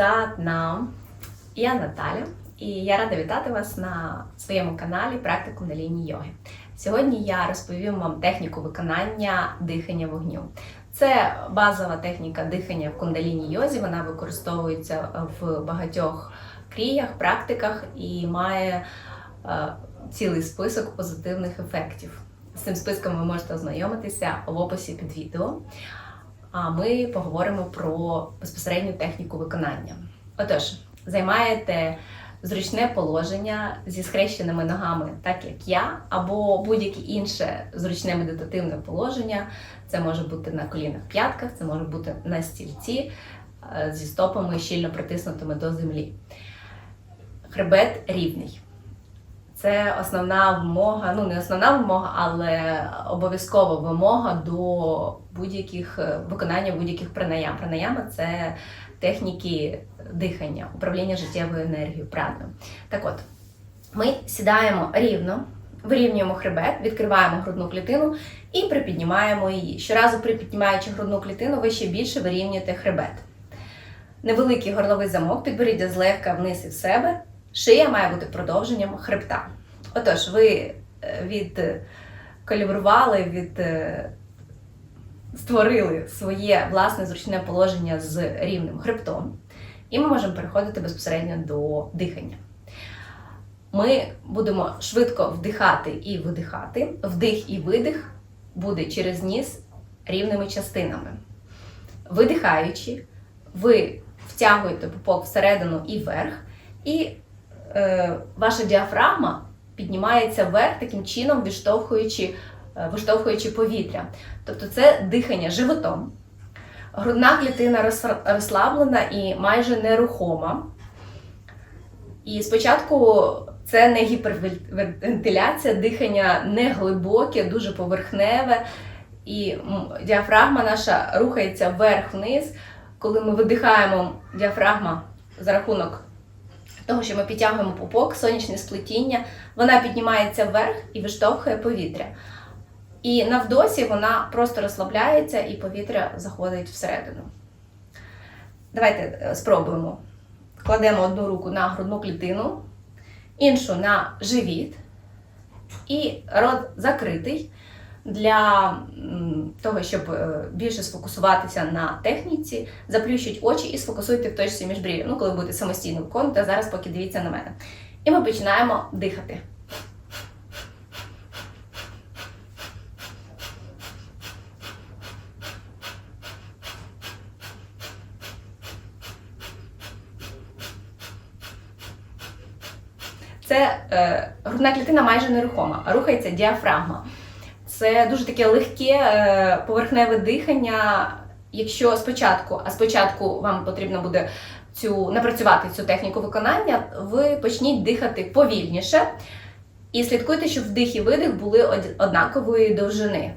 Сатнам. Я Наталя, і я рада вітати вас на своєму каналі Практику на лінії йоги. Сьогодні я розповім вам техніку виконання дихання вогню. Це базова техніка дихання в кундаліні йозі. Вона використовується в багатьох кріях, практиках і має е, цілий список позитивних ефектів. З цим списком ви можете ознайомитися в описі під відео. А ми поговоримо про безпосередню техніку виконання. Отож, займаєте зручне положення зі схрещеними ногами, так як я, або будь-яке інше зручне медитативне положення. Це може бути на колінах п'ятках, це може бути на стільці е, зі стопами щільно притиснутими до землі. Хребет рівний. Це основна вимога, ну не основна вимога, але обов'язкова вимога до будь-яких е, виконання будь-яких пранаям. Пранаяма це техніки дихання, управління життєвою енергією, прана. Так от, ми сідаємо рівно, вирівнюємо хребет, відкриваємо грудну клітину і припіднімаємо її. Щоразу припіднімаючи грудну клітину, ви ще більше вирівнюєте хребет. Невеликий горловий замок, підборіддя злегка вниз і в себе. Шия має бути продовженням хребта. Отож, ви відкалібрували, від, е, створили своє власне зручне положення з рівним хребтом, і ми можемо переходити безпосередньо до дихання. Ми будемо швидко вдихати і видихати. Вдих і видих буде через ніс рівними частинами. Видихаючи, ви втягуєте пупок всередину і вверх, і е, ваша діафрагма піднімається вверх таким чином, відштовхуючи, е, виштовхуючи повітря. Тобто це дихання животом. Грудна клітина розслаблена і майже нерухома. І спочатку це не гіпервентиляція, дихання не глибоке, дуже поверхневе. І діафрагма наша рухається вверх-вниз. Коли ми видихаємо, діафрагма за рахунок того, що ми підтягуємо пупок, сонячне сплетіння, вона піднімається вверх і виштовхує повітря. І на вдосі вона просто розслабляється і повітря заходить всередину. Давайте е, спробуємо. Кладемо одну руку на грудну клітину, іншу на живіт, і рот закритий для того, щоб е, більше сфокусуватися на техніці, заплющіть очі і сфокусуйте в точці міжбрів'я. Ну, коли будете самостійно виконувати, а зараз поки дивіться на мене. І ми починаємо дихати. Це е, грудна клітина майже нерухома, рухається діафрагма. Це дуже таке легке е, поверхневе дихання. Якщо спочатку, а спочатку вам потрібно буде цю напрацювати цю техніку виконання, ви почніть дихати повільніше і слідкуйте, щоб вдих і видих були однакової довжини.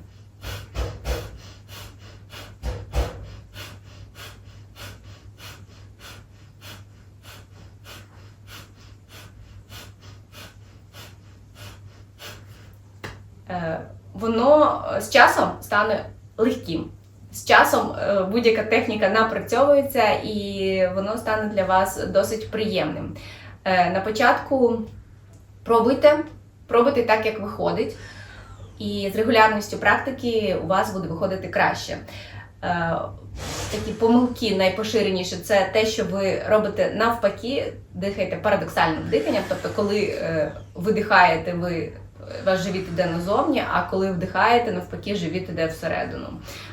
Е, воно е, з часом стане легким. З часом е, будь-яка техніка напрацьовується і воно стане для вас досить приємним. Е, На початку пробуйте, пробуйте так, як виходить, і з регулярністю практики у вас буде виходити краще. Такі помилки найпоширеніші це те, що ви робите навпаки, дихаєте парадоксальним диханням. Тобто, коли видихаєте, ви ваш живіт іде назовні, а коли вдихаєте, навпаки, живіт іде всередину.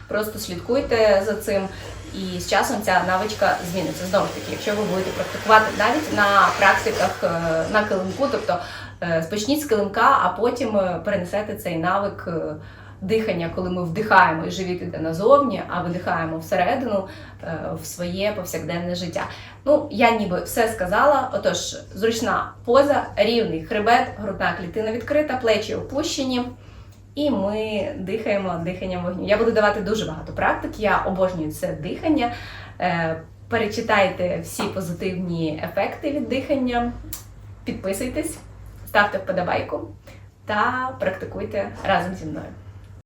Просто слідкуйте за цим, і з часом ця навичка зміниться. Знову ж таки, якщо ви будете практикувати навіть на практиках е, на килимку, тобто е, спочніть з килимка, а потім е, перенесете цей навик. Дихання, коли ми вдихаємо і живіт іде назовні, а видихаємо всередину е, в своє повсякденне життя. Ну, я ніби все сказала. Отож, зручна поза, рівний хребет, грудна клітина відкрита, плечі опущені. І ми дихаємо диханням вогню. Я буду давати дуже багато практик. Я обожнюю це дихання. Е, Перечитайте всі позитивні ефекти від дихання, підписуйтесь, ставте вподобайку та практикуйте разом зі мною.